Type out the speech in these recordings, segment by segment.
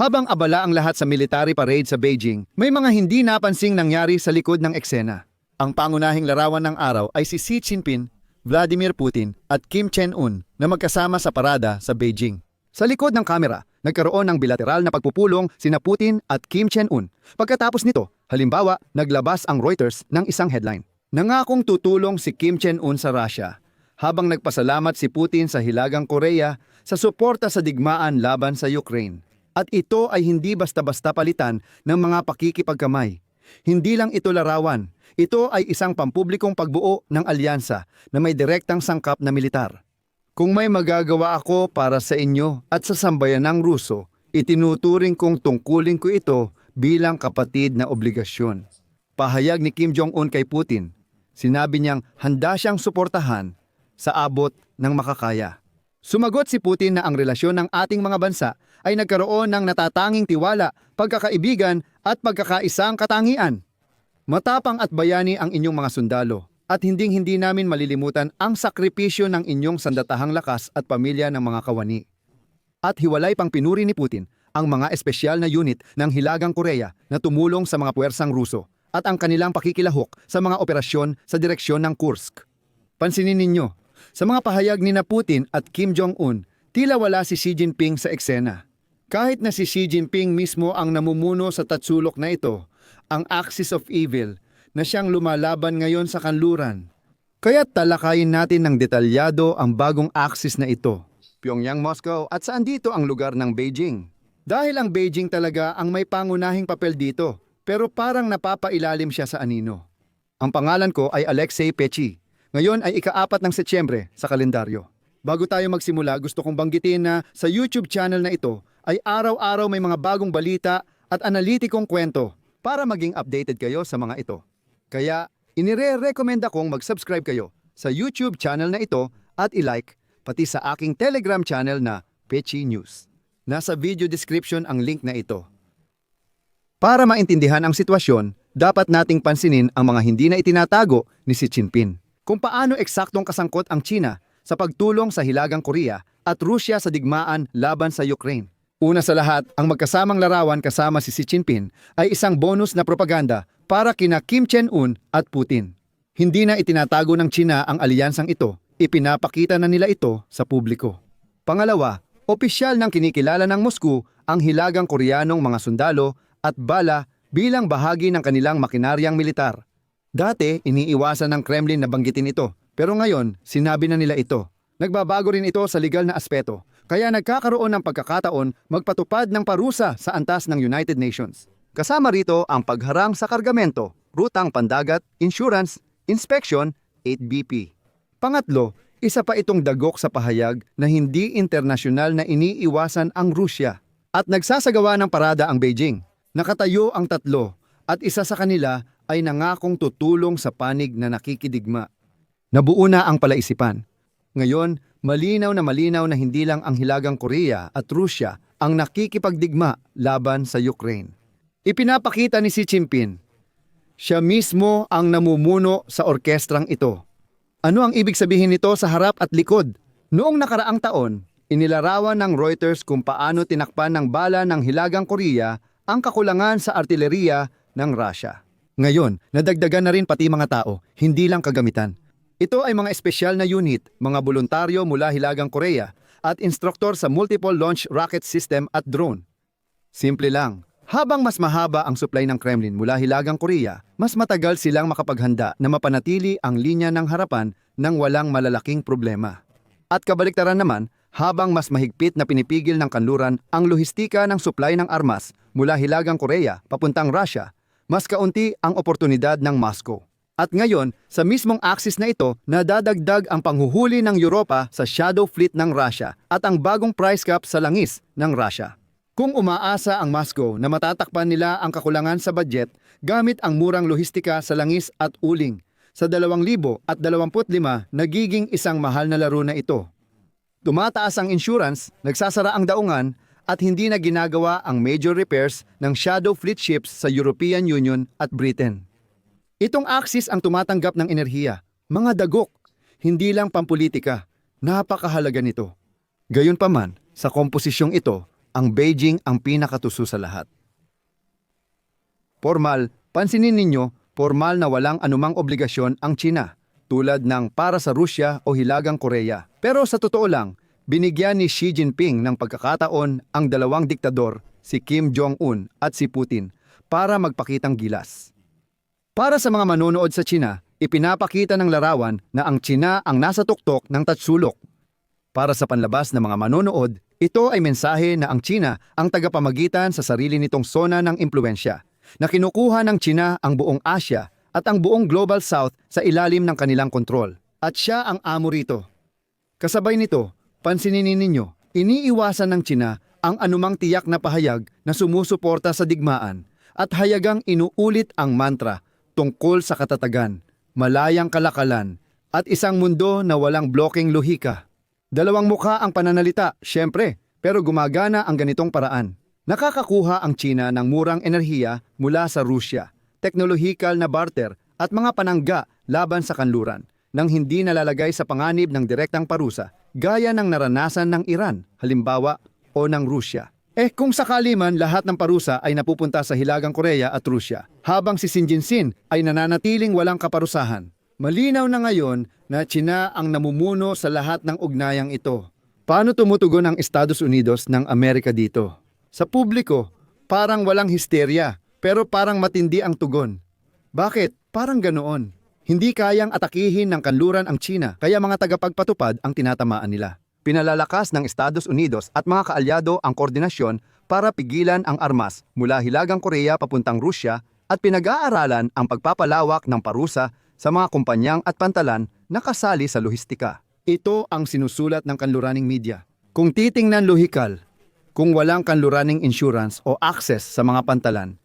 Habang abala ang lahat sa military parade sa Beijing, may mga hindi napansing nangyari sa likod ng eksena. Ang pangunahing larawan ng araw ay si Xi Jinping, Vladimir Putin at Kim Chen-un na magkasama sa parada sa Beijing. Sa likod ng kamera, nagkaroon ng bilateral na pagpupulong sina Putin at Kim Chen-un. Pagkatapos nito, halimbawa, naglabas ang Reuters ng isang headline. Nangakong tutulong si Kim Chen-un sa Russia habang nagpasalamat si Putin sa Hilagang Korea sa suporta sa digmaan laban sa Ukraine. At ito ay hindi basta-basta palitan ng mga pakikipagkamay. Hindi lang ito larawan, ito ay isang pampublikong pagbuo ng alyansa na may direktang sangkap na militar. Kung may magagawa ako para sa inyo at sa sambayanang Ruso, itinuturing kong tungkulin ko ito bilang kapatid na obligasyon. Pahayag ni Kim Jong-un kay Putin, sinabi niyang handa siyang suportahan sa abot ng makakaya. Sumagot si Putin na ang relasyon ng ating mga bansa ay nagkaroon ng natatanging tiwala, pagkakaibigan at pagkakaisang katangian. Matapang at bayani ang inyong mga sundalo at hinding-hindi namin malilimutan ang sakripisyo ng inyong sandatahang lakas at pamilya ng mga kawani. At hiwalay pang pinuri ni Putin ang mga espesyal na unit ng Hilagang Korea na tumulong sa mga puwersang Ruso at ang kanilang pakikilahok sa mga operasyon sa direksyon ng Kursk. Pansinin ninyo, sa mga pahayag ni na Putin at Kim Jong-un, tila wala si Xi Jinping sa eksena. Kahit na si Xi Jinping mismo ang namumuno sa tatsulok na ito, ang axis of evil na siyang lumalaban ngayon sa kanluran. Kaya talakayin natin ng detalyado ang bagong axis na ito, Pyongyang, Moscow at saan dito ang lugar ng Beijing. Dahil ang Beijing talaga ang may pangunahing papel dito, pero parang napapailalim siya sa anino. Ang pangalan ko ay Alexei Pechi. Ngayon ay ikaapat ng Setyembre sa kalendaryo. Bago tayo magsimula, gusto kong banggitin na sa YouTube channel na ito ay araw-araw may mga bagong balita at analitikong kwento para maging updated kayo sa mga ito. Kaya inire-recommend akong mag-subscribe kayo sa YouTube channel na ito at i-like pati sa aking Telegram channel na Pechi News. Nasa video description ang link na ito. Para maintindihan ang sitwasyon, dapat nating pansinin ang mga hindi na itinatago ni Xi Jinping. Kung paano eksaktong kasangkot ang China sa pagtulong sa Hilagang Korea at Rusya sa digmaan laban sa Ukraine. Una sa lahat, ang magkasamang larawan kasama si Xi Jinping ay isang bonus na propaganda para kina Kim Chen-un at Putin. Hindi na itinatago ng China ang alyansang ito, ipinapakita na nila ito sa publiko. Pangalawa, opisyal ng kinikilala ng Moscow ang hilagang Koreanong mga sundalo at bala bilang bahagi ng kanilang makinaryang militar. Dati, iniiwasan ng Kremlin na banggitin ito, pero ngayon, sinabi na nila ito. Nagbabago rin ito sa legal na aspeto, kaya nagkakaroon ng pagkakataon magpatupad ng parusa sa antas ng United Nations. Kasama rito ang pagharang sa kargamento, rutang pandagat, insurance, inspection, 8BP. Pangatlo, isa pa itong dagok sa pahayag na hindi internasyonal na iniiwasan ang Rusya at nagsasagawa ng parada ang Beijing. Nakatayo ang tatlo at isa sa kanila ay nangakong tutulong sa panig na nakikidigma. Nabuo na ang palaisipan. Ngayon, malinaw na malinaw na hindi lang ang Hilagang Korea at Rusya ang nakikipagdigma laban sa Ukraine. Ipinapakita ni Xi Jinping, siya mismo ang namumuno sa orkestrang ito. Ano ang ibig sabihin nito sa harap at likod? Noong nakaraang taon, inilarawan ng Reuters kung paano tinakpan ng bala ng Hilagang Korea ang kakulangan sa artileriya ng Russia. Ngayon, nadagdagan na rin pati mga tao, hindi lang kagamitan. Ito ay mga espesyal na unit, mga voluntaryo mula Hilagang Korea at instruktor sa multiple launch rocket system at drone. Simple lang, habang mas mahaba ang supply ng Kremlin mula Hilagang Korea, mas matagal silang makapaghanda na mapanatili ang linya ng harapan ng walang malalaking problema. At kabaliktaran naman, habang mas mahigpit na pinipigil ng kanluran ang lohistika ng supply ng armas mula Hilagang Korea papuntang Russia, mas kaunti ang oportunidad ng Moscow. At ngayon, sa mismong axis na ito, nadadagdag ang panghuhuli ng Europa sa shadow fleet ng Russia at ang bagong price cap sa langis ng Russia. Kung umaasa ang Moscow na matatakpan nila ang kakulangan sa budget gamit ang murang lohistika sa langis at uling, sa 2025 nagiging isang mahal na laro na ito. Tumataas ang insurance, nagsasara ang daungan, at hindi na ginagawa ang major repairs ng shadow fleet ships sa European Union at Britain. Itong axis ang tumatanggap ng enerhiya, mga dagok, hindi lang pampolitika. Napakahalaga nito. Gayunpaman, sa komposisyong ito, ang Beijing ang pinakatuso sa lahat. Formal, pansinin ninyo, formal na walang anumang obligasyon ang China, tulad ng para sa Rusya o Hilagang Korea. Pero sa totoo lang, binigyan ni Xi Jinping ng pagkakataon ang dalawang diktador, si Kim Jong-un at si Putin, para magpakitang gilas. Para sa mga manonood sa China, ipinapakita ng larawan na ang China ang nasa tuktok ng tatsulok. Para sa panlabas ng mga manonood, ito ay mensahe na ang China ang tagapamagitan sa sarili nitong sona ng impluensya, na kinukuha ng China ang buong Asia at ang buong Global South sa ilalim ng kanilang kontrol. At siya ang amo rito. Kasabay nito, pansinin ninyo, iniiwasan ng China ang anumang tiyak na pahayag na sumusuporta sa digmaan at hayagang inuulit ang mantra tungkol sa katatagan, malayang kalakalan, at isang mundo na walang blocking lohika. Dalawang mukha ang pananalita, syempre, pero gumagana ang ganitong paraan. Nakakakuha ang China ng murang enerhiya mula sa Rusya, teknolohikal na barter at mga panangga laban sa kanluran nang hindi nalalagay sa panganib ng direktang parusa gaya ng naranasan ng Iran, halimbawa, o ng Rusya. Eh kung sakali man lahat ng parusa ay napupunta sa Hilagang Korea at Rusya, habang si Xi Jinping ay nananatiling walang kaparusahan. Malinaw na ngayon na China ang namumuno sa lahat ng ugnayang ito. Paano tumutugon ang Estados Unidos ng Amerika dito? Sa publiko, parang walang histerya, pero parang matindi ang tugon. Bakit? Parang ganoon. Hindi kayang atakihin ng kanluran ang China, kaya mga tagapagpatupad ang tinatamaan nila. Pinalalakas ng Estados Unidos at mga kaalyado ang koordinasyon para pigilan ang armas mula Hilagang Korea papuntang Rusya at pinag-aaralan ang pagpapalawak ng parusa sa mga kumpanyang at pantalan na kasali sa lohistika. Ito ang sinusulat ng kanluraning media. Kung titingnan lohikal, kung walang kanluraning insurance o access sa mga pantalan,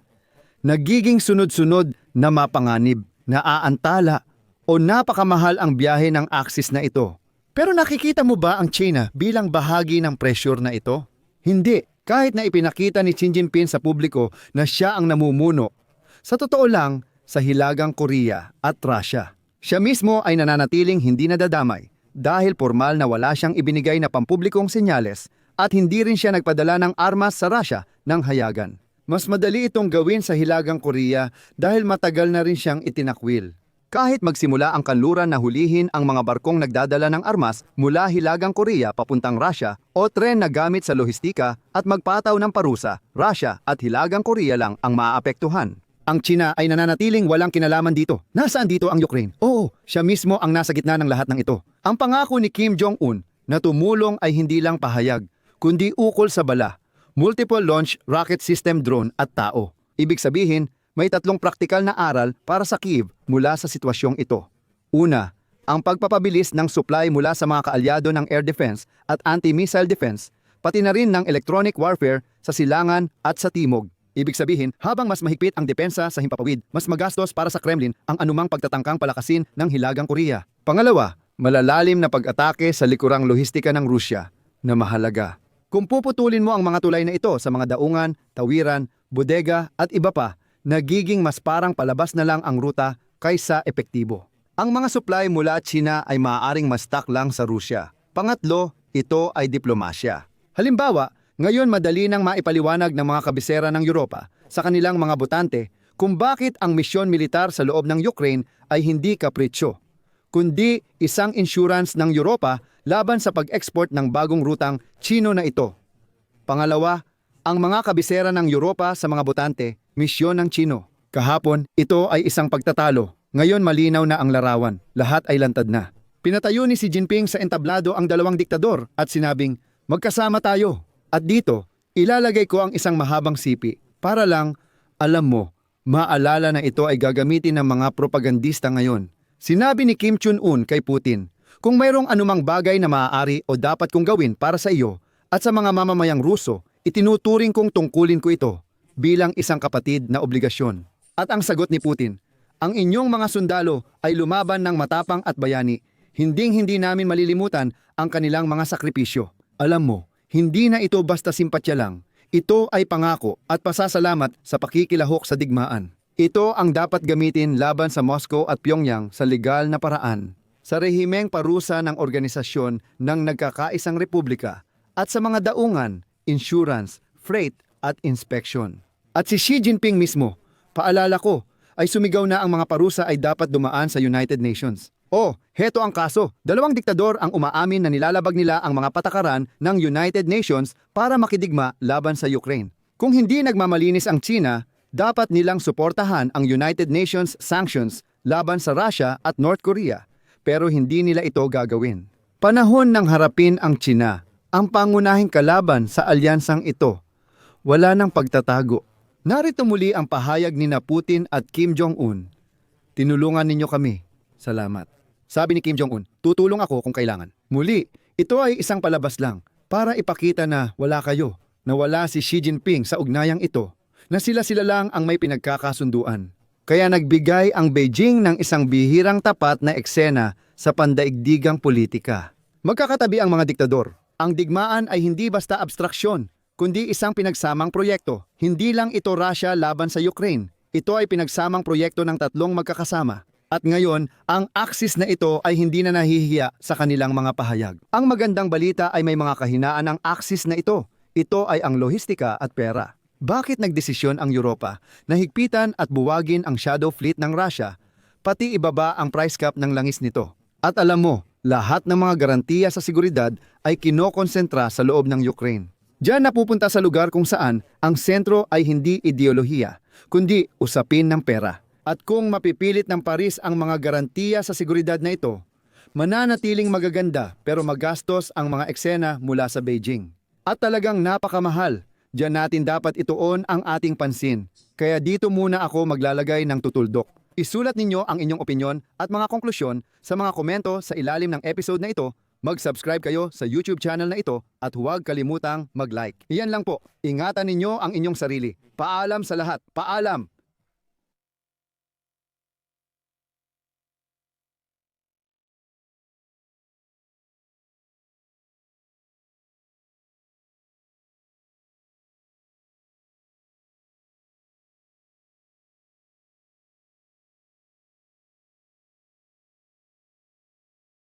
nagiging sunod-sunod na mapanganib, naaantala o napakamahal ang biyahe ng axis na ito. Pero nakikita mo ba ang China bilang bahagi ng pressure na ito? Hindi. Kahit na ipinakita ni Xi Jinping sa publiko na siya ang namumuno, sa totoo lang, sa Hilagang Korea at Russia. Siya mismo ay nananatiling hindi nadadamay dahil formal na wala siyang ibinigay na pampublikong senyales at hindi rin siya nagpadala ng armas sa Russia ng hayagan. Mas madali itong gawin sa Hilagang Korea dahil matagal na rin siyang itinakwil. Kahit magsimula ang kanluran na hulihin ang mga barkong nagdadala ng armas mula Hilagang Korea papuntang Russia o tren na gamit sa lohistika at magpataw ng parusa, Russia at Hilagang Korea lang ang maaapektuhan. Ang China ay nananatiling walang kinalaman dito. Nasaan dito ang Ukraine? Oo, siya mismo ang nasa gitna ng lahat ng ito. Ang pangako ni Kim Jong-un na tumulong ay hindi lang pahayag, kundi ukol sa bala, multiple launch rocket system drone at tao. Ibig sabihin, may tatlong praktikal na aral para sa Kiev mula sa sitwasyong ito. Una, ang pagpapabilis ng supply mula sa mga kaalyado ng air defense at anti-missile defense, pati na rin ng electronic warfare sa silangan at sa timog. Ibig sabihin, habang mas mahigpit ang depensa sa himpapawid, mas magastos para sa Kremlin ang anumang pagtatangkang palakasin ng Hilagang Korea. Pangalawa, malalalim na pag-atake sa likurang lohistika ng Rusya na mahalaga. Kung puputulin mo ang mga tulay na ito sa mga daungan, tawiran, bodega at iba pa, nagiging mas parang palabas na lang ang ruta kaysa epektibo. Ang mga supply mula China ay maaaring ma-stock lang sa Rusya. Pangatlo, ito ay diplomasya. Halimbawa, ngayon madali nang maipaliwanag ng mga kabisera ng Europa sa kanilang mga botante kung bakit ang misyon militar sa loob ng Ukraine ay hindi kapritsyo, kundi isang insurance ng Europa laban sa pag-export ng bagong rutang Chino na ito. Pangalawa, ang mga kabisera ng Europa sa mga botante, misyon ng Chino. Kahapon, ito ay isang pagtatalo. Ngayon malinaw na ang larawan. Lahat ay lantad na. Pinatayo ni Xi Jinping sa entablado ang dalawang diktador at sinabing, magkasama tayo. At dito, ilalagay ko ang isang mahabang sipi para lang, alam mo, maalala na ito ay gagamitin ng mga propagandista ngayon. Sinabi ni Kim Jong-un kay Putin, kung mayroong anumang bagay na maaari o dapat kong gawin para sa iyo at sa mga mamamayang Ruso, itinuturing kong tungkulin ko ito bilang isang kapatid na obligasyon. At ang sagot ni Putin, ang inyong mga sundalo ay lumaban ng matapang at bayani. Hinding-hindi namin malilimutan ang kanilang mga sakripisyo. Alam mo, hindi na ito basta simpatya lang. Ito ay pangako at pasasalamat sa pakikilahok sa digmaan. Ito ang dapat gamitin laban sa Moscow at Pyongyang sa legal na paraan. Sa rehimeng parusa ng organisasyon ng nagkakaisang republika at sa mga daungan, insurance, freight at inspection. At si Xi Jinping mismo, paalala ko, ay sumigaw na ang mga parusa ay dapat dumaan sa United Nations. Oh, heto ang kaso. Dalawang diktador ang umaamin na nilalabag nila ang mga patakaran ng United Nations para makidigma laban sa Ukraine. Kung hindi nagmamalinis ang China, dapat nilang suportahan ang United Nations sanctions laban sa Russia at North Korea. Pero hindi nila ito gagawin. Panahon ng harapin ang China, ang pangunahing kalaban sa alyansang ito. Wala nang pagtatago. Narito muli ang pahayag ni na Putin at Kim Jong-un. Tinulungan ninyo kami. Salamat. Sabi ni Kim Jong-un, tutulong ako kung kailangan. Muli, ito ay isang palabas lang para ipakita na wala kayo, na wala si Xi Jinping sa ugnayang ito, na sila-sila lang ang may pinagkakasunduan. Kaya nagbigay ang Beijing ng isang bihirang tapat na eksena sa pandaigdigang politika. Magkakatabi ang mga diktador. Ang digmaan ay hindi basta abstraksyon, kundi isang pinagsamang proyekto. Hindi lang ito Russia laban sa Ukraine. Ito ay pinagsamang proyekto ng tatlong magkakasama. At ngayon, ang axis na ito ay hindi na nahihiya sa kanilang mga pahayag. Ang magandang balita ay may mga kahinaan ng axis na ito. Ito ay ang lohistika at pera. Bakit nagdesisyon ang Europa na higpitan at buwagin ang shadow fleet ng Russia, pati ibaba ang price cap ng langis nito? At alam mo, lahat ng mga garantiya sa seguridad ay kinokonsentra sa loob ng Ukraine. Diyan napupunta sa lugar kung saan ang sentro ay hindi ideolohiya, kundi usapin ng pera. At kung mapipilit ng Paris ang mga garantiya sa seguridad na ito, mananatiling magaganda pero magastos ang mga eksena mula sa Beijing. At talagang napakamahal. Diyan natin dapat ituon ang ating pansin. Kaya dito muna ako maglalagay ng tutuldok. Isulat ninyo ang inyong opinyon at mga konklusyon sa mga komento sa ilalim ng episode na ito. Mag-subscribe kayo sa YouTube channel na ito at huwag kalimutang mag-like. Iyan lang po. Ingatan ninyo ang inyong sarili. Paalam sa lahat. Paalam!